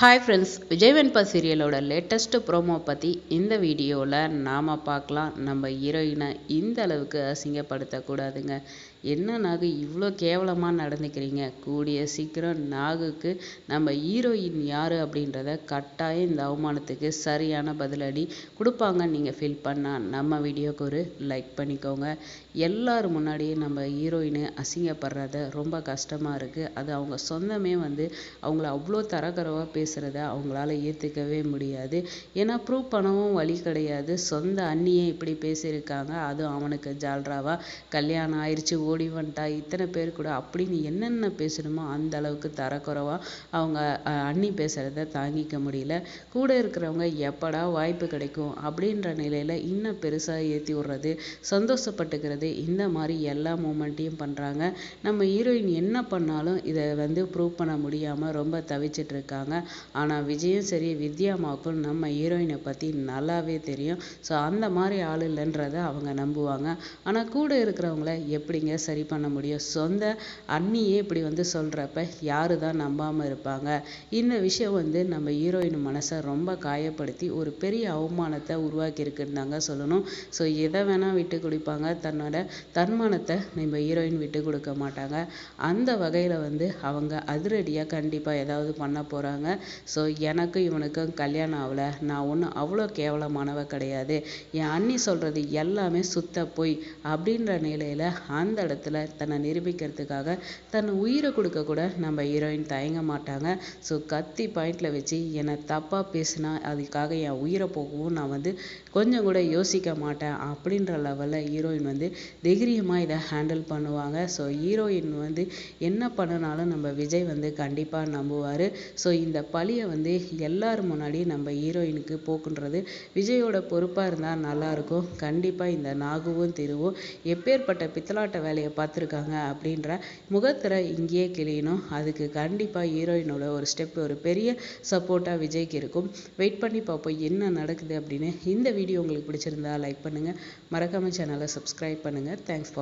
Hi friends Vijay Venba சீரியலோட latest promo பற்றி இந்த வீடியோவில் நாம் பார்க்கலாம். நம்ம ஹீரோயினை இந்த அளவுக்கு அசிங்கப்படுத்தக்கூடாதுங்க. என்ன நாகு இவ்வளோ கேவலமாக நடந்துக்கிறீங்க? கூடிய சீக்கிரம் நாகுக்கு நம்ம ஹீரோயின் யார் அப்படின்றத கட்டாயம் இந்த அவமானத்துக்கு சரியான பதிலடி கொடுப்பாங்க நீங்கள் ஃபீல் பண்ணால் நம்ம வீடியோக்கு ஒரு லைக் பண்ணிக்கோங்க. எல்லோரும் முன்னாடியும் நம்ம ஹீரோயின் அசிங்கப்படுறத ரொம்ப கஷ்டமாக இருக்குது அது அவங்க சொந்தமே வந்து அவங்கள அவ்வளோ தரக்குறைவாக பேசுகிறத அவங்களால ஏற்றுக்கவே முடியாது. ஏன்னா ப்ரூவ் பண்ணவும் வழி கிடையாது. சொந்த அண்ணியே இப்படி பேசியிருக்காங்க. அதுவும் அவனுக்கு ஜால்ராவா? கல்யாணம் ஆயிடுச்சு ஓடி வந்துட்டா. இத்தனை பேர் கூட அப்படின்னு என்னென்ன பேசணுமோ அந்த அளவுக்கு தரக்குறைவாக அவங்க அண்ணி பேசுகிறத தாங்கிக்க முடியல. கூட இருக்கிறவங்க எப்படா வாய்ப்பு கிடைக்கும் அப்படின்ற நிலையில் இன்னும் பெருசாக ஏற்றி விடுறது சந்தோஷப்பட்டுக்கிறது இந்த மாதிரி எல்லா மூமெண்ட்டையும் பண்ணுறாங்க நம்ம ஹீரோயின் என்ன பண்ணாலும் இதை வந்து ப்ரூவ் பண்ண முடியாமல் ரொம்ப தவிச்சிட்ருக்காங்க ஆனால் விஜயும் சரி வித்யாமாவுக்கும் நம்ம ஹீரோயினை பற்றி நல்லாவே தெரியும். ஸோ அந்த மாதிரி ஆள் இல்லைன்றதை அவங்க நம்புவாங்க. ஆனால் கூட இருக்கிறவங்கள எப்படிங்க சரி பண்ண முடியும்? சொந்த அண்ணியே இப்படி வந்து சொல்கிறப்ப யாரு தான் நம்பாமல் இருப்பாங்க? இந்த விஷயம் வந்து நம்ம ஹீரோயின் மனசை ரொம்ப காயப்படுத்தி ஒரு பெரிய அவமானத்தை உருவாக்கியிருக்குன்னு தாங்க சொல்லணும். ஸோ எதை வேணால் விட்டு கொடுப்பாங்க. தன்னோட தன்மானத்தை நம்ம ஹீரோயின் விட்டு கொடுக்க மாட்டாங்க. அந்த வகையில் வந்து அவங்க அதிரடியாக கண்டிப்பாக ஏதாவது பண்ண போகிறாங்க ஸோ எனக்கும் இவனுக்கும் கல்யாணம் ஆகலை. நான் ஒன்றும் அவ்வளோ கேவலமானவ கிடையாது. என் அண்ணி சொல்கிறது எல்லாமே சுத்த பொய் அப்படின்ற நிலையில் அந்த இடத்துல தன்னை நிரூபிக்கிறதுக்காக தன் உயிரை கொடுக்க கூட நம்ம ஹீரோயின் தயங்க மாட்டாங்க. ஸோ கத்தி பாயிண்டில் வச்சு என்னை தப்பாக பேசினா அதுக்காக என் உயிரை போகவும் நான் வந்து கொஞ்சம் கூட யோசிக்க மாட்டேன் அப்படின்ற லெவலில் ஹீரோயின் வந்து தைரியமாக இதை ஹேண்டில் பண்ணுவாங்க. ஸோ ஹீரோயின் வந்து என்ன பண்ணினாலும் நம்ம விஜய் வந்து கண்டிப்பாக நம்புவார். ஸோ இந்த பழியை வந்து எல்லார் முன்னாடியும் நம்ம ஹீரோயினுக்கு போக்குன்றது விஜயோட பொறுப்பாக இருந்தால் நல்லாயிருக்கும் கண்டிப்பாக இந்த நாகுவும் திருவும் எப்பேற்பட்ட பித்தலாட்ட வேலையை பார்த்துருக்காங்க அப்படின்ற முகத்தில் இங்கேயே கிளியணும் அதுக்கு கண்டிப்பாக ஹீரோயினோட ஒரு ஸ்டெப் ஒரு பெரிய சப்போர்ட்டாக விஜய்க்கு இருக்கும். வெயிட் பண்ணி பார்ப்போம் என்ன நடக்குது அப்படின்னு. இந்த வீடியோ உங்களுக்கு பிடிச்சிருந்தா லைக் பண்ணுங்கள் மறக்காமல் சேனலை சப்ஸ்கிரைப் பண்ணுங்கள் தேங்க்ஸ் ஃபார்